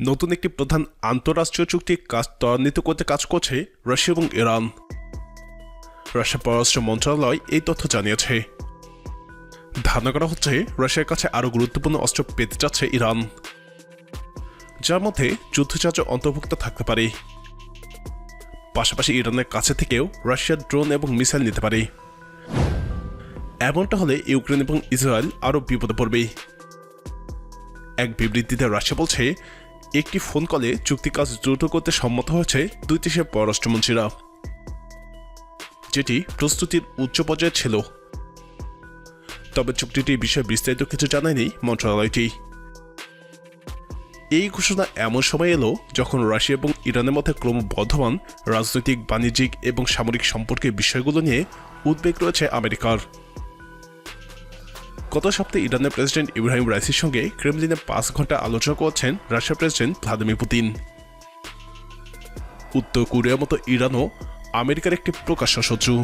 নতুন একটি প্রধান আন্তঃরাষ্ট্রীয় চুক্তি কাজ ত্বরান্বিত করতে কাজ করছে রাশিয়া এবং ইরান। রাশিয়া পররাষ্ট্র মন্ত্রণালয় এই তথ্য জানিয়েছে। ধারণা করা হচ্ছে রাশিয়ার কাছে আরও গুরুত্বপূর্ণ অস্ত্র পেতে যাচ্ছে ইরান। যার মধ্যে যুদ্ধজাহাজ অন্তর্ভুক্ত থাকতে পারে। পাশাপাশি ইরানের কাছে থেকেও রাশিয়ার ড্রোন এবং মিসাইল নিতে পারে। এমনটা হলে ইউক্রেন এবং ইসরায়েল আরও বিপদে পড়বে। এক বিবৃতিতে রাশিয়া বলছে, একটি ফোন কলে চুক্তি কাজ দ্রুত করতে সম্মত হয়েছে দুই দেশের পররাষ্ট্রমন্ত্রীরা। যেটি প্রস্তুতির উচ্চ পর্যায়ে ছিল। তবে চুক্তিটির বিষয়ে বিস্তারিত কিছু জানায়নি মন্ত্রণালয়টি। এই ঘোষণা এমন সময় এলো যখন রাশিয়া এবং ইরানের মধ্যে ক্রমবর্ধমান রাজনৈতিক, বাণিজ্যিক এবং সামরিক সম্পর্কের বিষয়গুলো নিয়ে উদ্বেগ রয়েছে আমেরিকার। গত সপ্তাহে ইরানের প্রেসিডেন্ট ইব্রাহিম রাইসির সঙ্গে ক্রেমলিনে পাঁচ ঘণ্টা আলোচনা করছেন রাশিয়ার প্রেসিডেন্ট ভ্লাদিমির পুতিন। উত্তর কোরিয়ার মতো ইরানও আমেরিকার একটি প্রকাশ্য শত্রু।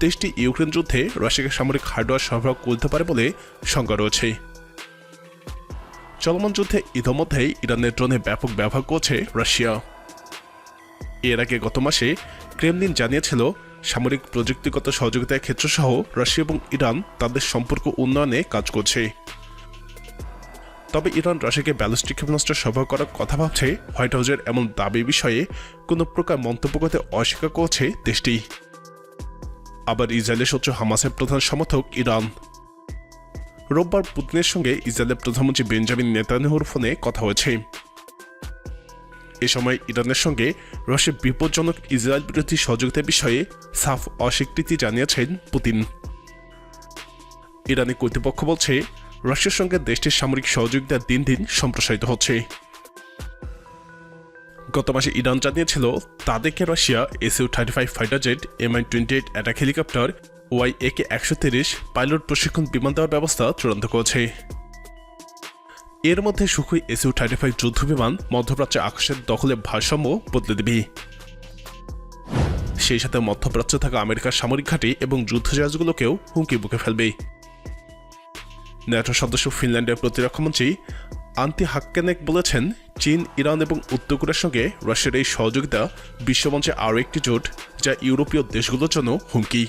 দেশটি ইউক্রেন যুদ্ধে রাশিয়াকে সামরিক হার্ডওয়্যার সরবরাহ করতে পারে বলে শঙ্কা রয়েছে। চলমান যুদ্ধে ইতোমধ্যেই ইরানের ড্রোনে ব্যাপক ব্যবহার করছে রাশিয়া। এর আগে গত মাসে ক্রেমলিন জানিয়েছিল সামরিক প্রযুক্তিগত সহযোগিতার ক্ষেত্রসহ রাশিয়া এবং ইরান তাদের সম্পর্ক উন্নয়নে কাজ করছে। তবে ইরান রাশিয়াকে ব্যালিস্টিক ক্ষেপণাস্ত্র সরবরাহ করার কথা ভাবছে হোয়াইট হাউসের এমন দাবি বিষয়ে কোনো প্রকার মন্তব্য করতে অস্বীকার করছে দেশটি। আবার ইসরায়েলের শত্রু হামাসের প্রধান সমর্থক ইরান। রোববার পুতিনের সঙ্গে ইসরায়েলের প্রধানমন্ত্রী বেঞ্জামিন নেতানিয়াহুর ফোনে কথা হয়েছে। এ সময় ইরানের সঙ্গে রাশিয়ার বিপজ্জনক ইসরায়েল বিরোধী সহযোগিতার বিষয়ে সাফ অস্বীকৃতি জানিয়েছেন পুতিন। ইরানি কর্তৃপক্ষ বলছে, রাশিয়ার সঙ্গে দেশটির সামরিক সহযোগিতা দিন দিন সম্প্রসারিত হচ্ছে। গত মাসে ইরান জানিয়েছিল, তাদেরকে Russia SU thirty five fighter jet MI twenty eight attack helicopter, Y AK একশো তিরিশ পাইলট প্রশিক্ষণ বিমান দেওয়ার ব্যবস্থা চূড়ান্ত করেছে। এর মধ্যে সুখই এসইউ থার্টি ফাইভ যুদ্ধ বিমান মধ্যপ্রাচ্যে আকাশের দখলে ভারসাম্য বদলে দেবে। সেই সাথে মধ্যপ্রাচ্যে থাকা আমেরিকার সামরিক ঘাঁটি এবং যুদ্ধজাহাজগুলোকেও হুমকি বুকে ফেলবে। ন্যাটো সদস্য ফিনল্যান্ডের প্রতিরক্ষামন্ত্রী আন্তি হাক্কেনেক বলেছেন, চীন, ইরান এবং উত্তর কোরিয়ার সঙ্গে রাশিয়ার এই সহযোগিতা বিশ্বমঞ্চে আরও একটি জোট যা ইউরোপীয় দেশগুলোর জন্য হুমকি।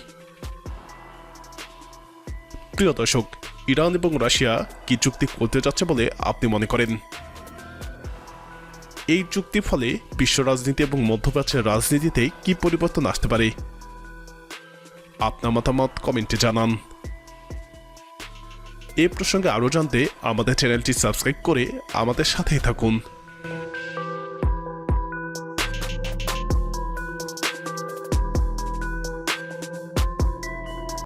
প্রিয় দর্শক ইরান এবং রাশিয়া কি চুক্তি করতে যাচ্ছে বলে আপনি মনে করেন? এই চুক্তির ফলে বিশ্ব রাজনীতি এবং মধ্যপ্রাচ্যের রাজনীতিতে কি পরিবর্তন আসতে পারে? আপনার মতামত কমেন্টে জানান। এ প্রসঙ্গে আরও জানতে আমাদের চ্যানেলটি সাবস্ক্রাইব করে আমাদের সাথেই থাকুন।